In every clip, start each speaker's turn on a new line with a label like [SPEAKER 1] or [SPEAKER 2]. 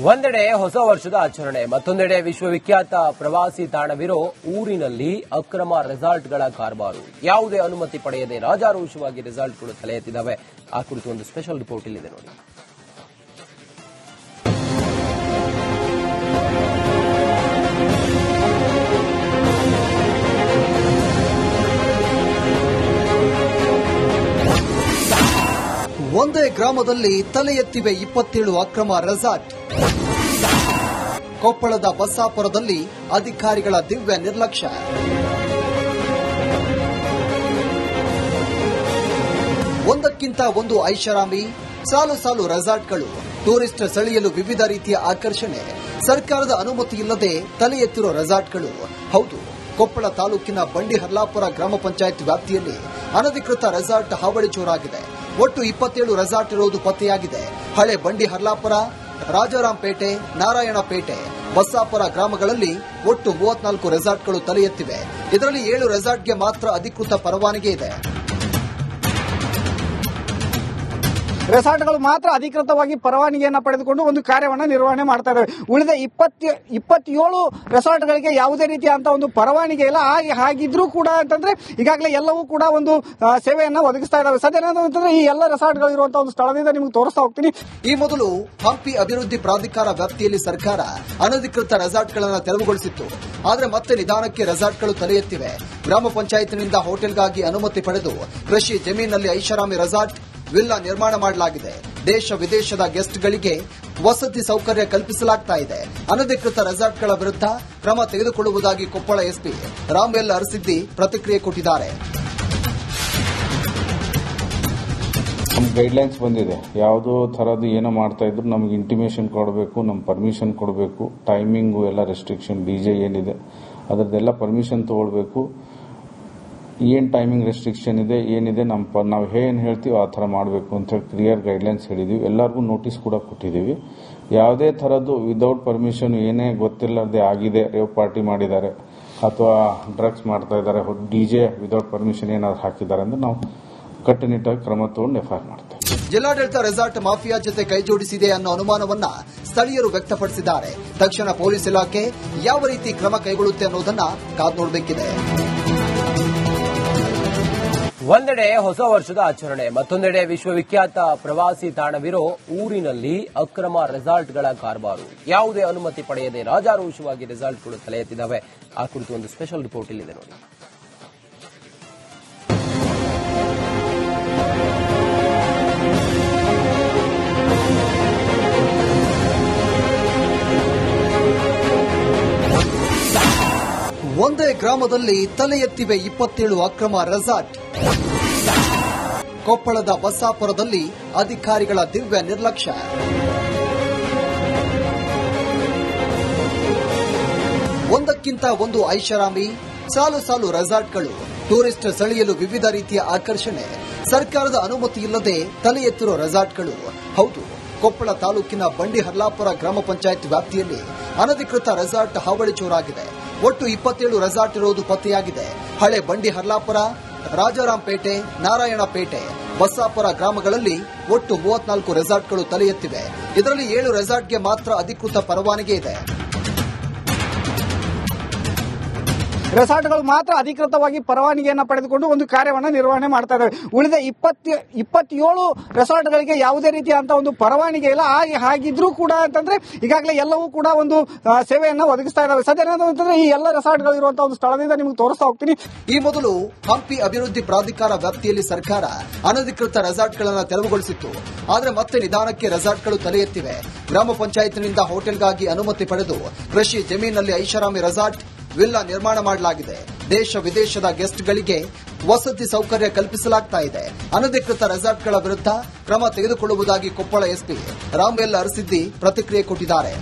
[SPEAKER 1] ಒಂದೆಡೆ ಹೊಸ ವರ್ಷದ ಆಚರಣೆ, ಮತ್ತೊಂದೆಡೆ ವಿಶ್ವವಿಖ್ಯಾತ ಪ್ರವಾಸಿ ತಾಣವಿರೋ ಊರಿನಲ್ಲಿ ಅಕ್ರಮ ರೆಸಾರ್ಟ್ಗಳ ಕಾರ್ಬಾರು ಯಾವುದೇ ಅನುಮತಿ ಪಡೆಯದೆ ರಾಜಾರೋಷವಾಗಿ ರೆಸಾರ್ಟ್ಗಳು ತಲೆ ಎತ್ತಿದ್ದಾವೆ. ಆ ಕುರಿತು ಒಂದು ಸ್ಪೆಷಲ್ ರಿಪೋರ್ಟ್ ಇಲ್ಲಿದೆ ನೋಡಿ.
[SPEAKER 2] ಒಂದೇ ಗ್ರಾಮದಲ್ಲಿ ತಲೆ ಎತ್ತಿವೆ ಇಪ್ಪತ್ತೇಳು ಅಕ್ರಮ ರೆಸಾರ್ಟ್ ಕೊಪ್ಪಳದ ಬಸ್ಸಾಪುರದಲ್ಲಿ ಅಧಿಕಾರಿಗಳ ದಿವ್ಯ ನಿರ್ಲಕ್ಷ್ಯ. ಒಂದಕ್ಕಿಂತ ಒಂದು ಐಷಾರಾಮಿ, ಸಾಲು ಸಾಲು ರೆಸಾರ್ಟ್ಗಳು ಟೂರಿಸ್ಟ್ ಸೆಳೆಯಲು ವಿವಿಧ ರೀತಿಯ ಆಕರ್ಷಣೆ. ಸರ್ಕಾರದ ಅನುಮತಿ ಇಲ್ಲದೆ ತಲೆ ಎತ್ತಿರೋ ರೆಸಾರ್ಟ್ಗಳು ಹೌದು, ಕೊಪ್ಪಳ ತಾಲೂಕಿನ ಬಂಡಿ ಹರ್ಲಾಪುರ ಗ್ರಾಮ ಪಂಚಾಯತ್ ವ್ಯಾಪ್ತಿಯಲ್ಲಿ ಅನಧಿಕೃತ ರೆಸಾರ್ಟ್ ಹಾವಳಿ ಜೋರಾಗಿದೆ. ಒಟ್ಟು ಇಪ್ಪತ್ತೇಳು ರೆಸಾರ್ಟ್ ಇರುವುದು ಪತ್ತೆಯಾಗಿದೆ. ಹಳೆ ಬಂಡಿ ಹರ್ಲಾಪುರ ರಾಜಾರಾಂಪೇಟೆ ನಾರಾಯಣಪೇಟೆ ಬಸ್ಸಾಪುರ ಗ್ರಾಮಗಳಲ್ಲಿ ಒಟ್ಟು ಮೂವತ್ನಾಲ್ಕು ರೆಸಾರ್ಟ್ಗಳು ತಲೆ ಎತ್ತಿವೆ ಇದರಲ್ಲಿ ಏಳು ರೆಸಾರ್ಟ್ಗೆ ಮಾತ್ರ ಅಧಿಕೃತ ಪರವಾನಗಿ ಇದೆ.
[SPEAKER 3] ರೆಸಾರ್ಟ್ಗಳು ಮಾತ್ರ ಅಧಿಕೃತವಾಗಿ ಪರವಾನಿಗೆಯನ್ನು ಪಡೆದುಕೊಂಡು ಒಂದು ಕಾರ್ಯವನ್ನು ನಿರ್ವಹಣೆ ಮಾಡ್ತಾ ಇದ್ದಾವೆ ಉಳಿದ ಇಪ್ಪತ್ತ ಇಪ್ಪತ್ತೇಳು ರೆಸಾರ್ಟ್ಗಳಿಗೆ ಯಾವುದೇ ರೀತಿಯಾದಂಥ ಒಂದು ಪರವಾನಿಗೆ ಇಲ್ಲ. ಹಾಗೆ ಹಾಗಿದ್ರೂ ಕೂಡ ಅಂತಂದ್ರೆ ಈಗಾಗಲೇ ಎಲ್ಲವೂ ಕೂಡ ಒಂದು ಸೇವೆಯನ್ನು ಒದಗಿಸ್ತಾ ಇದ್ದಾವೆ ಸದ್ಯ ಏನಂತಂದ್ರೆ ಅಂತಂದ್ರೆ ಈ ಎಲ್ಲ ರೆಸಾರ್ಟ್ಗಳು ಇರುವಂತಹ ಒಂದು ಸ್ಥಳದಿಂದ ನಿಮ್ಗೆ ತೋರಿಸ್ತಾ ಹೋಗ್ತೀನಿ.
[SPEAKER 2] ಈ ಮೊದಲು ಹಂಪಿ ಅಭಿವೃದ್ಧಿ ಪ್ರಾಧಿಕಾರ ವ್ಯಾಪ್ತಿಯಲ್ಲಿ ಸರ್ಕಾರ ಅನಧಿಕೃತ ರೆಸಾರ್ಟ್ಗಳನ್ನು ತೆರವುಗೊಳಿಸಿತ್ತು. ಆದರೆ ಮತ್ತೆ ನಿಧಾನಕ್ಕೆ ರೆಸಾರ್ಟ್ಗಳು ತಲೆ ಎತ್ತಿವೆ ಗ್ರಾಮ ಪಂಚಾಯತ್ನಿಂದ ಹೋಟೆಲ್ಗಾಗಿ ಅನುಮತಿ ಪಡೆದು ಕೃಷಿ ಜಮೀನಲ್ಲಿ ಐಷಾರಾಮಿ ರೆಸಾರ್ಟ್ ವಿಲ್ಲಾ ನಿರ್ಮಾಣ ಮಾಡಲಾಗಿದೆ. ದೇಶ ವಿದೇಶದ ಗೆಸ್ಟ್ಗಳಿಗೆ ವಸತಿ ಸೌಕರ್ಯ ಕಲ್ಪಿಸಲಾಗ್ತಾ ಇದೆ. ಅನಧಿಕೃತ ರೆಸಾರ್ಟ್ಗಳ ವಿರುದ್ಧ ಕ್ರಮ ತೆಗೆದುಕೊಳ್ಳುವುದಾಗಿ ಕೊಪ್ಪಳ ಎಸ್ಪಿ ರಾಮ್ ಎಲ್ ಅರಸಿದ್ದಿ ಪ್ರತಿಕ್ರಿಯೆ ಕೊಟ್ಟಿದ್ದಾರೆ.
[SPEAKER 4] ಗೈಡ್ಲೈನ್ಸ್ ಬಂದಿದೆ. ಯಾವುದೋ ಥರದ್ದು ಏನೋ ಮಾಡ್ತಾ ಇದ್ರು ನಮ್ಗೆ ಇಂಟಿಮೇಷನ್ ಕೊಡಬೇಕು ನಮ್ಮ ಪರ್ಮಿಷನ್ ಕೊಡಬೇಕು. ಟೈಮಿಂಗು ಎಲ್ಲ ರೆಸ್ಟ್ರಿಕ್ಷನ್ ಡಿ ಜೆ ಏನಿದೆ, ಅದರದ್ದೆಲ್ಲ ಪರ್ಮಿಷನ್ ತಗೊಳ್ಬೇಕು. ಏನು ಟೈಮಿಂಗ್ ರೆಸ್ಟ್ರಿಕ್ಷನ್ ಇದೆ, ಏನಿದೆ ನಮ್ಮ ಪ, ನಾವು ಏನು ಹೇಳ್ತೀವಿ ಆ ಥರ ಮಾಡಬೇಕು ಅಂತ ಹೇಳಿ ಕ್ಲಿಯರ್ ಗೈಡ್ಲೈನ್ಸ್ ಹೇಳಿದ್ದೀವಿ ಎಲ್ಲರಿಗೂ ನೋಟಿಸ್ ಕೂಡ ಕೊಟ್ಟಿದ್ದೀವಿ ಯಾವುದೇ ಥರದ್ದು ವಿದೌಟ್ ಪರ್ಮಿಷನ್ ಏನೇ ಗೊತ್ತಿಲ್ಲದೆ ಆಗಿದೆ ರೇವ್ ಪಾರ್ಟಿ ಮಾಡಿದ್ದಾರೆ, ಅಥವಾ ಡ್ರಗ್ಸ್ ಮಾಡ್ತಾ ಇದ್ದಾರೆ ಡಿ ಜೆ ವಿದೌಟ್ ಪರ್ಮಿಷನ್ ಏನಾದ್ರು ಹಾಕಿದ್ದಾರೆ ಅಂದ್ರೆ ನಾವು ಕಟ್ಟುನಿಟ್ಟಾಗಿ ಕ್ರಮ ತಗೊಂಡು ಎಫ್ಐಆರ್ ಮಾಡ್ತೇವೆ.
[SPEAKER 2] ಜಿಲ್ಲಾಡಳಿತ ರೆಸಾರ್ಟ್ ಮಾಫಿಯಾ ಜೊತೆ ಕೈಜೋಡಿಸಿದೆ ಅನ್ನೋ ಅನುಮಾನವನ್ನ ಸ್ಥಳೀಯರು ವ್ಯಕ್ತಪಡಿಸಿದ್ದಾರೆ. ತಕ್ಷಣ ಪೊಲೀಸ್ ಇಲಾಖೆ ಯಾವ ರೀತಿ ಕ್ರಮ ಕೈಗೊಳ್ಳುತ್ತೆ ಅನ್ನೋದನ್ನ ಕಾದು ನೋಡಬೇಕಿದೆ.
[SPEAKER 1] ಒಂದೆಡೆ ಹೊಸ ವರ್ಷದ ಆಚರಣೆ, ಮತ್ತೊಂದೆಡೆ ವಿಶ್ವವಿಖ್ಯಾತ ಪ್ರವಾಸಿ ತಾಣವಿರೋ ಊರಿನಲ್ಲಿ ಅಕ್ರಮ ರೆಸಾರ್ಟ್ಗಳ ಕಾರಬಾರು ಯಾವುದೇ ಅನುಮತಿ ಪಡೆಯದೆ ರಾಜಾರೋಷವಾಗಿ ರೆಸಾರ್ಟ್ಗಳು ತಲೆ ಎತ್ತಿದ್ದಾವೆ. ಆ ಕುರಿತು ಒಂದು ಸ್ಪೆಷಲ್ ರಿಪೋರ್ಟ್ ಇಲ್ಲಿದೆ ನೋಡಿ.
[SPEAKER 2] ಒಂದೇ ಗ್ರಾಮದಲ್ಲಿ ತಲೆ ಎತ್ತಿವೆ ಇಪ್ಪತ್ತೇಳು ಅಕ್ರಮ ರೆಸಾರ್ಟ್ ಕೊಪ್ಪಳದ ಬಸ್ಸಾಪುರದಲ್ಲಿ ಅಧಿಕಾರಿಗಳ ದಿವ್ಯ ನಿರ್ಲಕ್ಷ್ಯ. ಒಂದಕ್ಕಿಂತ ಒಂದು ಐಷಾರಾಮಿ, ಸಾಲು ಸಾಲು ರೆಸಾರ್ಟ್ಗಳು, ಟೂರಿಸ್ಟ್ ಸೆಳೆಯಲು ವಿವಿಧ ರೀತಿಯ ಆಕರ್ಷಣೆ, ಸರ್ಕಾರದ ಅನುಮತಿ ಇಲ್ಲದೆ ತಲೆ ಎತ್ತಿರುವ ರೆಸಾರ್ಟ್ಗಳು. ಹೌದು, ಕೊಪ್ಪಳ ತಾಲೂಕಿನ ಬಂಡಿ ಹರ್ಲಾಪುರ ಗ್ರಾಮ ಪಂಚಾಯತ್ ವ್ಯಾಪ್ತಿಯಲ್ಲಿ ಅನಧಿಕೃತ ರೆಸಾರ್ಟ್ ಹಾವಳಿ ಜೋರಾಗಿದೆ. ಒಟ್ಟು ಇಪ್ಪತ್ತೇಳು ರೆಸಾರ್ಟ್ ಇರುವುದು ಪತ್ತೆಯಾಗಿದೆ. ಹಳೆ ಬಂಡಿ ಹರ್ಲಾಪುರ ರಾಜಾರಾಂಪೇಟೆ, ನಾರಾಯಣಪೇಟೆ, ಬಸ್ಸಾಪುರ ಗ್ರಾಮಗಳಲ್ಲಿ ಒಟ್ಟು ಮೂವತ್ನಾಲ್ಕು ರೆಸಾರ್ಟ್ಗಳು ತಲೆ ಎತ್ತಿವೆ ಇದರಲ್ಲಿ ಏಳು ರೆಸಾರ್ಟ್ಗೆ ಮಾತ್ರ ಅಧಿಕೃತ ಪರವಾನಗಿ ಇದೆ.
[SPEAKER 3] ರೆಸಾರ್ಟ್ಗಳು ಮಾತ್ರ ಅಧಿಕೃತವಾಗಿ ಪರವಾನಗಿಯನ್ನು ಪಡೆದುಕೊಂಡು ಒಂದು ಕಾರ್ಯವನ್ನು ನಿರ್ವಹಣೆ ಮಾಡ್ತಾ ಇದ್ದಾವೆ ಉಳಿದ ಇಪ್ಪತ್ತ, ಇಪ್ಪತ್ತೇಳು ರೆಸಾರ್ಟ್ಗಳಿಗೆ ಯಾವುದೇ ರೀತಿಯಾದಂಥ ಒಂದು ಪರವಾನಗಿ ಇಲ್ಲ. ಹಾಗೆ ಹಾಗಿದ್ರೂ ಕೂಡ ಅಂತಂದ್ರೆ ಈಗಾಗಲೇ ಎಲ್ಲವೂ ಕೂಡ ಒಂದು ಸೇವೆಯನ್ನು ಒದಗಿಸ್ತಾ ಇದ್ದಾವೆ ಸದ್ಯ ಅಂತಂದ್ರೆ ಈ ಎಲ್ಲ ರೆಸಾರ್ಟ್ಗಳು ಇರುವಂತಹ ಒಂದು ಸ್ಥಳದಿಂದ ನಿಮ್ಗೆ ತೋರಿಸ್ತಾ ಹೋಗ್ತೀನಿ.
[SPEAKER 2] ಈ ಮೊದಲು ಹಂಪಿ ಅಭಿವೃದ್ಧಿ ಪ್ರಾಧಿಕಾರ ವ್ಯಾಪ್ತಿಯಲ್ಲಿ ಸರ್ಕಾರ ಅನಧಿಕೃತ ರೆಸಾರ್ಟ್ಗಳನ್ನು ತೆರವುಗೊಳಿಸಿತ್ತು. ಆದರೆ ಮತ್ತೆ ನಿಧಾನಕ್ಕೆ ರೆಸಾರ್ಟ್ಗಳು ತಲೆ ಎತ್ತಿವೆ. ಗ್ರಾಮ ಪಂಚಾಯತ್ನಿಂದ ಹೋಟೆಲ್ಗಾಗಿ ಅನುಮತಿ ಪಡೆದು ಕೃಷಿ ಜಮೀನಲ್ಲಿ ಐಷಾರಾಮಿ ರೆಸಾರ್ಟ್ ವಿಲ್ಲಾ ನಿರ್ಮಾಣ ಮಾಡಲಾಗಿದೆ. ದೇಶ ವಿದೇಶದ ಗೆಸ್ಟ್ಗಳಿಗೆ ವಸತಿ ಸೌಕರ್ಯ ಕಲ್ಪಿಸಲಾಗ್ತಾ ಇದೆ. ಅನಧಿಕೃತ ರೆಸಾರ್ಟ್ಗಳ ವಿರುದ್ಧ ಕ್ರಮ ತೆಗೆದುಕೊಳ್ಳುವುದಾಗಿ ಕೊಪ್ಪಳ ಎಸ್ಪಿ ರಾಮ್ ಎಲ್ ಅರಸಿದ್ದಿ ಪ್ರತಿಕ್ರಿಯೆ ಕೊಟ್ಟಿದ್ದಾರೆ.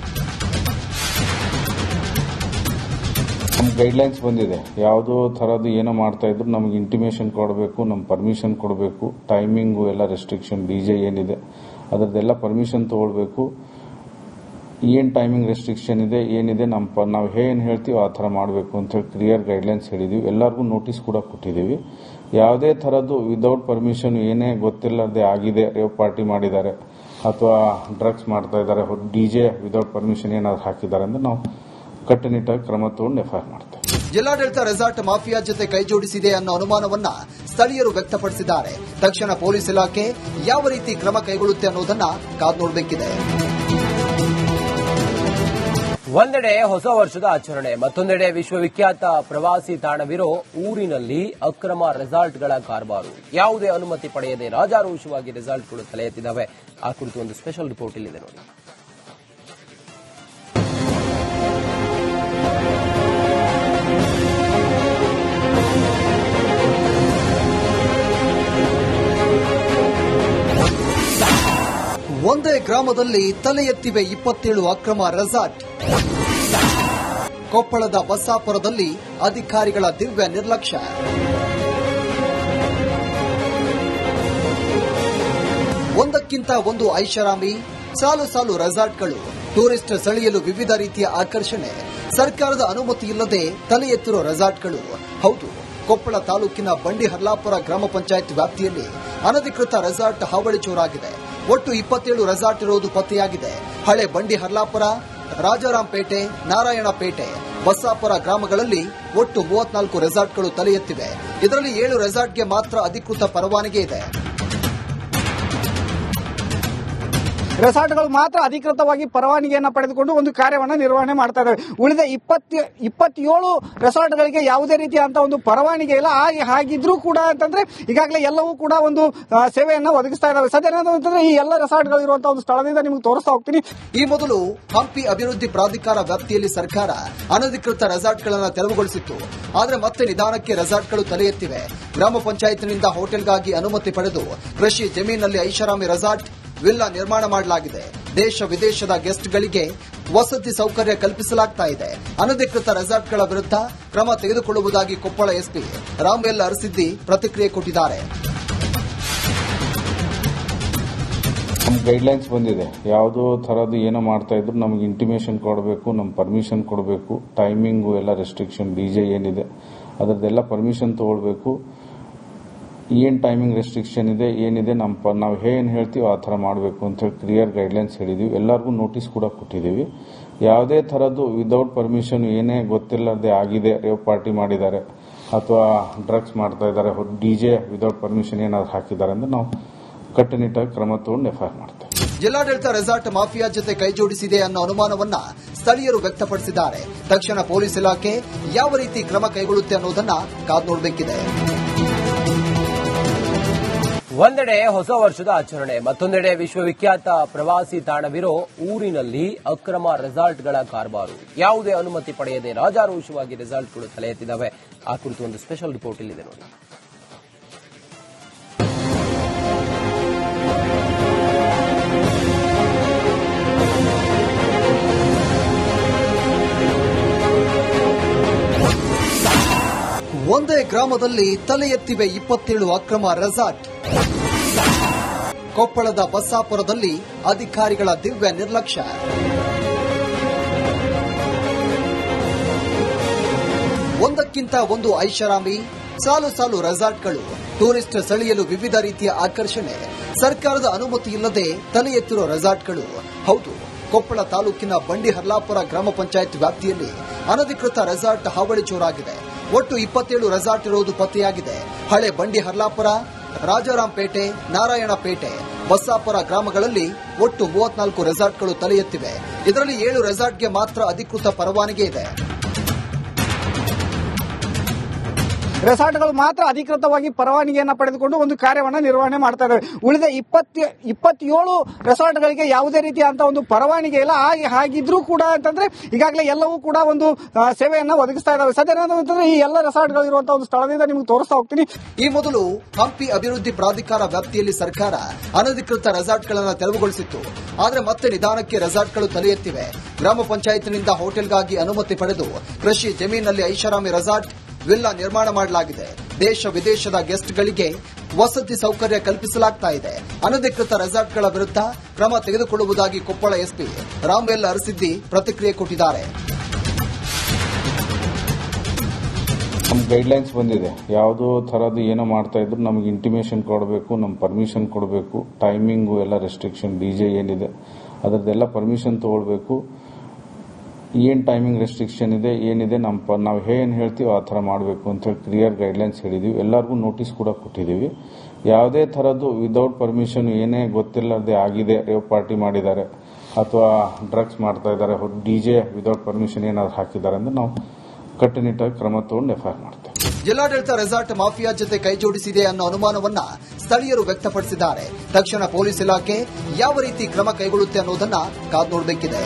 [SPEAKER 4] ಗೈಡ್ಲೈನ್ಸ್ ಬಂದಿದೆ. ಯಾವುದೋ ಥರದ್ದು ಏನೋ ಮಾಡ್ತಾ ಇದ್ರು ನಮ್ಗೆ ಇಂಟಿಮೇಷನ್ ಕೊಡಬೇಕು ನಮ್ಮ ಪರ್ಮಿಷನ್ ಕೊಡಬೇಕು. ಟೈಮಿಂಗು ಎಲ್ಲ ರೆಸ್ಟ್ರಿಕ್ಷನ್ ಡಿ ಜೆ ಏನಿದೆ, ಅದರದ್ದೆಲ್ಲ ಪರ್ಮಿಷನ್ ತಗೊಳ್ಬೇಕು. ಏನು ಟೈಮಿಂಗ್ ರೆಸ್ಟ್ರಿಕ್ಷನ್ ಇದೆ, ಏನಿದೆ ನಮ್ಮ ನಾವು ಏನು ಹೇಳ್ತೀವಿ ಆ ಥರ ಮಾಡಬೇಕು ಅಂತ ಹೇಳಿ ಕ್ಲಿಯರ್ ಗೈಡ್ಲೈನ್ಸ್ ಹೇಳಿದ್ದೀವಿ ಎಲ್ಲರಿಗೂ ನೋಟಿಸ್ ಕೂಡ ಕೊಟ್ಟಿದ್ದೀವಿ ಯಾವುದೇ ಥರದ್ದು ವಿದೌಟ್ ಪರ್ಮಿಷನ್ ಏನೇ ಗೊತ್ತಿಲ್ಲದೆ ಆಗಿದೆ ರೇವ್ ಪಾರ್ಟಿ ಮಾಡಿದ್ದಾರೆ, ಅಥವಾ ಡ್ರಗ್ಸ್ ಮಾಡ್ತಾ ಇದ್ದಾರೆ ಡಿ ಜೆ ವಿದೌಟ್ ಪರ್ಮಿಷನ್ ಏನಾದ್ರು ಹಾಕಿದ್ದಾರೆ ಅಂದ್ರೆ ನಾವು ಕಟ್ಟುನಿಟ್ಟಾಗಿ ಕ್ರಮ ತಗೊಂಡು ಎಫ್ಐಆರ್ ಮಾಡ್ತೇವೆ.
[SPEAKER 2] ಜಿಲ್ಲಾಡಳಿತ ರೆಸಾರ್ಟ್ ಮಾಫಿಯಾ ಜೊತೆ ಕೈಜೋಡಿಸಿದೆ ಅನ್ನೋ ಅನುಮಾನವನ್ನ ಸ್ಥಳೀಯರು ವ್ಯಕ್ತಪಡಿಸಿದ್ದಾರೆ. ತಕ್ಷಣ ಪೊಲೀಸ್ ಇಲಾಖೆ ಯಾವ ರೀತಿ ಕ್ರಮ ಕೈಗೊಳ್ಳುತ್ತೆ ಅನ್ನೋದನ್ನ ಕಾದು ನೋಡಬೇಕಿದೆ.
[SPEAKER 1] ಒಂದೆಡೆ ಹೊಸ ವರ್ಷದ ಆಚರಣೆ, ಮತ್ತೊಂದೆಡೆ ವಿಶ್ವವಿಖ್ಯಾತ ಪ್ರವಾಸಿ ತಾಣವಿರೋ ಊರಿನಲ್ಲಿ ಅಕ್ರಮ ರೆಸಾರ್ಟ್ಗಳ ಕಾರ್ಬಾರು ಯಾವುದೇ ಅನುಮತಿ ಪಡೆಯದೆ ರಾಜಾರೋಷವಾಗಿ ರೆಸಾರ್ಟ್ಗಳು ತಲೆ ಎತ್ತಿದ್ದಾವೆ. ಆ ಕುರಿತು ಒಂದು ಸ್ಪೆಷಲ್ ರಿಪೋರ್ಟ್ ಇಲ್ಲಿದೆ ನೋಡಿ.
[SPEAKER 2] ಒಂದೇ ಗ್ರಾಮದಲ್ಲಿ ತಲೆ ಎತ್ತಿವೆ ಇಪ್ಪತ್ತೇಳು ಅಕ್ರಮ ರೆಸಾರ್ಟ್ ಕೊಪ್ಪಳದ ಬಸ್ಸಾಪುರದಲ್ಲಿ ಅಧಿಕಾರಿಗಳ ದಿವ್ಯ ನಿರ್ಲಕ್ಷ್ಯ. ಒಂದಕ್ಕಿಂತ ಒಂದು ಐಷಾರಾಮಿ, ಸಾಲು ಸಾಲು ರೆಸಾರ್ಟ್ಗಳು ಟೂರಿಸ್ಟ್ ಸೆಳೆಯಲು ವಿವಿಧ ರೀತಿಯ ಆಕರ್ಷಣೆ. ಸರ್ಕಾರದ ಅನುಮತಿ ಇಲ್ಲದೆ ತಲೆ ಎತ್ತಿರುವ ರೆಸಾರ್ಟ್ಗಳು ಹೌದು ಕೊಪ್ಪಳ ತಾಲೂಕಿನ ಬಂಡಿ ಹರ್ಲಾಪುರ ಗ್ರಾಮ ಪಂಚಾಯತ್ ವ್ಯಾಪ್ತಿಯಲ್ಲಿ ಅನಧಿಕೃತ ರೆಸಾರ್ಟ್ ಹಾವಳಿ ಚೋರಾಗಿದೆ ಒಟ್ಟು ಇಪ್ಪತ್ತೇಳು ರೆಸಾರ್ಟ್ ಇರುವುದು ಪತ್ತೆಯಾಗಿದೆ. ಹಳೆ ಬಂಡಿ ಹರ್ಲಾಪುರ ರಾಜಾರಾಂಪೇಟೆ, ನಾರಾಯಣಪೇಟೆ, ಬಸ್ಸಾಪುರ ಗ್ರಾಮಗಳಲ್ಲಿ ಒಟ್ಟು ಮೂವತ್ನಾಲ್ಕು ರೆಸಾರ್ಟ್ಗಳು ತಲೆ ಎತ್ತಿವೆ ಇದರಲ್ಲಿ ಏಳು ರೆಸಾರ್ಟ್ಗೆ ಮಾತ್ರ ಅಧಿಕೃತ ಪರವಾನಗಿ ಇದೆ.
[SPEAKER 3] ರೆಸಾರ್ಟ್ಗಳು ಮಾತ್ರ ಅಧಿಕೃತವಾಗಿ ಪರವಾನಗಿಯನ್ನು ಪಡೆದುಕೊಂಡು ಒಂದು ಕಾರ್ಯವನ್ನು ನಿರ್ವಹಣೆ ಮಾಡ್ತಾ ಇದ್ದಾವೆ ಉಳಿದ ಇಪ್ಪತ್ತ, ಇಪ್ಪತ್ತೇಳು ರೆಸಾರ್ಟ್ಗಳಿಗೆ ಯಾವುದೇ ರೀತಿಯಾದಂಥ ಒಂದು ಪರವಾನಗಿ ಇಲ್ಲ. ಹಾಗೆ, ಹಾಗಿದ್ರೂ ಕೂಡ ಅಂತಂದ್ರೆ ಈಗಾಗಲೇ ಎಲ್ಲವೂ ಕೂಡ ಒಂದು ಸೇವೆಯನ್ನು ಒದಗಿಸ್ತಾ ಇದಾವೆ. ಸದ್ಯ ಅಂತಂದ್ರೆ ಈ ಎಲ್ಲ ರೆಸಾರ್ಟ್ಗಳು ಇರುವಂತಹ ಒಂದು ಸ್ಥಳದಿಂದ ನಿಮಗೆ ತೋರಿಸ್ತಾ ಹೋಗ್ತೀನಿ.
[SPEAKER 2] ಈ ಮೊದಲು ಹಂಪಿ ಅಭಿವೃದ್ಧಿ ಪ್ರಾಧಿಕಾರ ವ್ಯಾಪ್ತಿಯಲ್ಲಿ ಸರ್ಕಾರ ಅನಧಿಕೃತ ರೆಸಾರ್ಟ್ಗಳನ್ನು ತೆರವುಗೊಳಿಸಿತ್ತು. ಆದರೆ ಮತ್ತೆ ನಿಧಾನಕ್ಕೆ ರೆಸಾರ್ಟ್ಗಳು ತಲೆ ಎತ್ತಿವೆ. ಗ್ರಾಮ ಪಂಚಾಯತ್ನಿಂದ ಹೋಟೆಲ್ಗಾಗಿ ಅನುಮತಿ ಪಡೆದು ಕೃಷಿ ಜಮೀನಲ್ಲಿ ಐಷಾರಾಮಿ ರೆಸಾರ್ಟ್ ವಿಲ್ಲಾ ನಿರ್ಮಾಣ ಮಾಡಲಾಗಿದೆ. ದೇಶ ವಿದೇಶದ ಗೆಸ್ಟ್ಗಳಿಗೆ ವಸತಿ ಸೌಕರ್ಯ ಕಲ್ಪಿಸಲಾಗ್ತಾ ಇದೆ. ಅನಧಿಕೃತ ರೆಸಾರ್ಟ್ಗಳ ವಿರುದ್ಧ ಕ್ರಮ ತೆಗೆದುಕೊಳ್ಳುವುದಾಗಿ ಕೊಪ್ಪಳ ಎಸ್ಪಿ ರಾಮ್ಎಲ್ ಅರಸಿದ್ದಿ ಪ್ರತಿಕ್ರಿಯೆ ಕೊಟ್ಟಿದ್ದಾರೆ.
[SPEAKER 4] ಗೈಡ್ಲೈನ್ಸ್ ಬಂದಿದೆ. ಯಾವುದೋ ಥರದ್ದು ಏನೋ ಮಾಡ್ತಾ ಇದ್ರು ನಮಗೆ ಇಂಟಿಮೇಷನ್ ಕೊಡಬೇಕು ನಮ್ಮ ಪರ್ಮಿಷನ್ ಕೊಡಬೇಕು. ಟೈಮಿಂಗು ಎಲ್ಲ ರೆಸ್ಟ್ರಿಕ್ಷನ್ ಡಿ ಜೆ ಏನಿದೆ, ಅದರದ್ದೆಲ್ಲ ಪರ್ಮಿಷನ್ ತಗೊಳ್ಬೇಕು. ಏನು ಟೈಮಿಂಗ್ ರೆಸ್ಟ್ರಿಕ್ಷನ್ ಇದೆ, ಏನಿದೆ ನಮ್ಮ ನಾವು ಏನು ಹೇಳ್ತೀವಿ ಆ ಥರ ಮಾಡಬೇಕು ಅಂತ ಹೇಳಿ ಕ್ಲಿಯರ್ ಗೈಡ್ಲೈನ್ಸ್ ಹೇಳಿದ್ದೀವಿ ಎಲ್ಲರಿಗೂ ನೋಟಿಸ್ ಕೂಡ ಕೊಟ್ಟಿದ್ದೀವಿ ಯಾವುದೇ ಥರದ್ದು ವಿದೌಟ್ ಪರ್ಮಿಷನ್ ಏನೇ ಗೊತ್ತಿಲ್ಲದೆ ಆಗಿದೆ ರೇವ್ ಪಾರ್ಟಿ ಮಾಡಿದ್ದಾರೆ, ಅಥವಾ ಡ್ರಗ್ಸ್ ಮಾಡ್ತಾ ಇದ್ದಾರೆ ಡಿ ಜೆ ವಿದೌಟ್ ಪರ್ಮಿಷನ್ ಏನಾದ್ರು ಹಾಕಿದ್ದಾರೆ ಅಂದ್ರೆ ನಾವು ಕಟ್ಟುನಿಟ್ಟಾಗಿ ಕ್ರಮ ತಗೊಂಡು ಎಫ್ಐಆರ್ ಮಾಡ್ತೇವೆ.
[SPEAKER 2] ಜಿಲ್ಲಾಡಳಿತ ರೆಸಾರ್ಟ್ ಮಾಫಿಯಾ ಜೊತೆ ಕೈಜೋಡಿಸಿದೆ ಅನ್ನೋ ಅನುಮಾನವನ್ನ ಸ್ಥಳೀಯರು ವ್ಯಕ್ತಪಡಿಸಿದ್ದಾರೆ. ತಕ್ಷಣ ಪೊಲೀಸ್ ಇಲಾಖೆ ಯಾವ ರೀತಿ ಕ್ರಮ ಕೈಗೊಳ್ಳುತ್ತೆ ಅನ್ನೋದನ್ನ ಕಾದು ನೋಡಬೇಕಿದೆ.
[SPEAKER 1] ಒಂದೆಡೆ ಹೊಸ ವರ್ಷದ ಆಚರಣೆ, ಮತ್ತೊಂದೆಡೆ ವಿಶ್ವವಿಖ್ಯಾತ ಪ್ರವಾಸಿ ತಾಣವಿರೋ ಊರಿನಲ್ಲಿ ಅಕ್ರಮ ರೆಸಾರ್ಟ್ಗಳ ಕಾರ್ಬಾರು ಯಾವುದೇ ಅನುಮತಿ ಪಡೆಯದೆ ರಾಜಾರೋಷವಾಗಿ ರೆಸಾರ್ಟ್ಗಳು ತಲೆ ಎತ್ತಿದ್ದಾವೆ. ಆ ಕುರಿತು ಒಂದು ಸ್ಪೆಷಲ್ ರಿಪೋರ್ಟ್ ಇಲ್ಲಿದೆ ನೋಡಿ
[SPEAKER 2] ಒಂದೇ ಗ್ರಾಮದಲ್ಲಿ ತಲೆ ಎತ್ತಿವೆ ಇಪ್ಪತ್ತೇಳು ಅಕ್ರಮ ರೆಸಾರ್ಟ್ ಕೊಪ್ಪಳದ ಬಸ್ಸಾಪುರದಲ್ಲಿ ಅಧಿಕಾರಿಗಳ ದಿವ್ಯ ನಿರ್ಲಕ್ಷ್ಯ. ಒಂದಕ್ಕಿಂತ ಒಂದು ಐಷಾರಾಮಿ, ಸಾಲು ಸಾಲು ರೆಸಾರ್ಟ್ಗಳು, ಟೂರಿಸ್ಟ್ ಸೆಳೆಯಲು ವಿವಿಧ ರೀತಿಯ ಆಕರ್ಷಣೆ, ಸರ್ಕಾರದ ಅನುಮತಿ ಇಲ್ಲದೆ ತಲೆ ಎತ್ತಿರುವ ರೆಸಾರ್ಟ್ಗಳು. ಹೌದು, ಕೊಪ್ಪಳ ತಾಲೂಕಿನ ಬಂಡಿ ಹರ್ಲಾಪುರ ಗ್ರಾಮ ಪಂಚಾಯತ್ ವ್ಯಾಪ್ತಿಯಲ್ಲಿ ಅನಧಿಕೃತ ರೆಸಾರ್ಟ್ ಹಾವಳಿ ಜೋರಾಗಿದೆ. ಒಟ್ಟು ಇಪ್ಪತ್ತೇಳು ರೆಸಾರ್ಟ್ ಇರುವುದು ಪತ್ತೆಯಾಗಿದೆ. ಹಳೆ ಬಂಡಿ ಹರ್ಲಾಪುರ ರಾಜಾರಾಂಪೇಟೆ ನಾರಾಯಣಪೇಟೆ ಬಸ್ಸಾಪುರ ಗ್ರಾಮಗಳಲ್ಲಿ ಒಟ್ಟು ಮೂವತ್ನಾಲ್ಕು ರೆಸಾರ್ಟ್ಗಳು ತಲೆ ಎತ್ತಿವೆ ಇದರಲ್ಲಿ ಏಳು ರೆಸಾರ್ಟ್ಗೆ ಮಾತ್ರ ಅಧಿಕೃತ ಪರವಾನಗಿ ಇದೆ.
[SPEAKER 3] ರೆಸಾರ್ಟ್ಗಳು ಮಾತ್ರ ಅಧಿಕೃತವಾಗಿ ಪರವಾನಗಿಯನ್ನ ಪಡೆದುಕೊಂಡು ಒಂದು ಕಾರ್ಯವನ್ನ ನಿರ್ವಹಣೆ ಮಾಡ್ತಾ ಇದ್ದಾರೆ ಉಳಿದ ಇಪ್ಪತ್ತ, ಇಪ್ಪತ್ತೇಳು ರೆಸಾರ್ಟ್ಗಳಿಗೆ ಯಾವುದೇ ರೀತಿಯಾದಂತಹ ಒಂದು ಪರವಾನಗಿ ಇಲ್ಲ. ಹಾಗೆ, ಹಾಗಿದ್ರೂ ಕೂಡ ಅಂತಂದ್ರೆ ಈಗಾಗಲೇ ಎಲ್ಲವೂ ಕೂಡ ಒಂದು ಸೇವೆಯನ್ನು ಒದಗಿಸ್ತಾ ಇದ್ದಾವೆ ಸದ್ಯ ಈ ಎಲ್ಲ ರೆಸಾರ್ಟ್ಗಳು ಇರುವಂತಹ ಒಂದು ಸ್ಥಳದಿಂದ ನಿಮಗೆ ತೋರಿಸ್ತಾ ಹೋಗ್ತೀನಿ.
[SPEAKER 2] ಈ ಮೊದಲು ಹಂಪಿ ಅಭಿವೃದ್ಧಿ ಪ್ರಾಧಿಕಾರ ವ್ಯಾಪ್ತಿಯಲ್ಲಿ ಸರ್ಕಾರ ಅನಧಿಕೃತ ರೆಸಾರ್ಟ್ಗಳನ್ನು ತೆರವುಗೊಳಿಸಿತ್ತು. ಆದರೆ ಮತ್ತೆ ನಿಧಾನಕ್ಕೆ ರೆಸಾರ್ಟ್ಗಳು ತಲೆ ಎತ್ತಿವೆ ಗ್ರಾಮ ಪಂಚಾಯತ್ನಿಂದ ಹೋಟೆಲ್ಗಾಗಿ ಅನುಮತಿ ಪಡೆದು ಕೃಷಿ ಜಮೀನಲ್ಲಿ ಐಷಾರಾಮಿ ರೆಸಾರ್ಟ್ ವಿಲ್ಲಾ ನಿರ್ಮಾಣ ಮಾಡಲಾಗಿದೆ. ದೇಶ ವಿದೇಶದ ಗೆಸ್ಟ್ಗಳಿಗೆ ವಸತಿ ಸೌಕರ್ಯ ಕಲ್ಪಿಸಲಾಗ್ತಾ ಇದೆ. ಅನಧಿಕೃತ ರೆಸಾರ್ಟ್ಗಳ ವಿರುದ್ಧ ಕ್ರಮ ತೆಗೆದುಕೊಳ್ಳುವುದಾಗಿ ಕೊಪ್ಪಳ ಎಸ್ಪಿ ರಾಮ್ವೆಲ್ ಅರಸಿದ್ದಿ ಪ್ರತಿಕ್ರಿಯೆ ಕೊಟ್ಟಿದ್ದಾರೆ.
[SPEAKER 4] ನಮ್ಮ ಗೈಡ್ಲೈನ್ಸ್ ಬಂದಿದೆ. ಯಾವುದೋ ಥರದ್ದು ಏನೋ ಮಾಡ್ತಾ ಇದ್ರು ನಮಗೆ ಇಂಟಿಮೇಷನ್ ಕೊಡಬೇಕು ನಮ್ಮ ಪರ್ಮಿಷನ್ ಕೊಡಬೇಕು. ಟೈಮಿಂಗು ಎಲ್ಲ ರೆಸ್ಟ್ರಿಕ್ಷನ್ ಡಿ ಏನಿದೆ. ಅದರದ್ದೆಲ್ಲ ಪರ್ಮಿಷನ್ ತಗೊಳ್ಬೇಕು. ಏನು ಟೈಮಿಂಗ್ ರೆಸ್ಟ್ರಿಕ್ಷನ್ ಇದೆ, ಏನಿದೆ ನಮ್ಮ ಪ, ನಾವು ಏನು ಹೇಳ್ತೀವಿ ಆ ಥರ ಮಾಡಬೇಕು ಅಂತ ಹೇಳಿ ಕ್ಲಿಯರ್ ಗೈಡ್ಲೈನ್ಸ್ ಹೇಳಿದ್ದೀವಿ ಎಲ್ಲರಿಗೂ ನೋಟಿಸ್ ಕೂಡ ಕೊಟ್ಟಿದ್ದೀವಿ ಯಾವುದೇ ಥರದ್ದು ವಿದೌಟ್ ಪರ್ಮಿಷನ್ ಏನೇ ಗೊತ್ತಿಲ್ಲದೆ ಆಗಿದೆ ರೇವ್ ಪಾರ್ಟಿ ಮಾಡಿದ್ದಾರೆ, ಅಥವಾ ಡ್ರಗ್ಸ್ ಮಾಡ್ತಾ ಇದ್ದಾರೆ ಡಿ ಜೆ ವಿದೌಟ್ ಪರ್ಮಿಷನ್ ಏನಾದ್ರು ಹಾಕಿದ್ದಾರೆ ಅಂದ್ರೆ ನಾವು ಕಟ್ಟುನಿಟ್ಟಾಗಿ ಕ್ರಮ ತಗೊಂಡು ಎಫ್ಐಆರ್ ಮಾಡ್ತೇವೆ.
[SPEAKER 2] ಜಿಲ್ಲಾಡಳಿತ ರೆಸಾರ್ಟ್ ಮಾಫಿಯಾ ಜೊತೆ ಕೈಜೋಡಿಸಿದೆ ಅನ್ನೋ ಅನುಮಾನವನ್ನ ಸ್ಥಳೀಯರು ವ್ಯಕ್ತಪಡಿಸಿದ್ದಾರೆ. ತಕ್ಷಣ ಪೊಲೀಸ್ ಇಲಾಖೆ ಯಾವ ರೀತಿ ಕ್ರಮ ಕೈಗೊಳ್ಳುತ್ತೆ ಅನ್ನೋದನ್ನ ಕಾದು ನೋಡಬೇಕಿದೆ.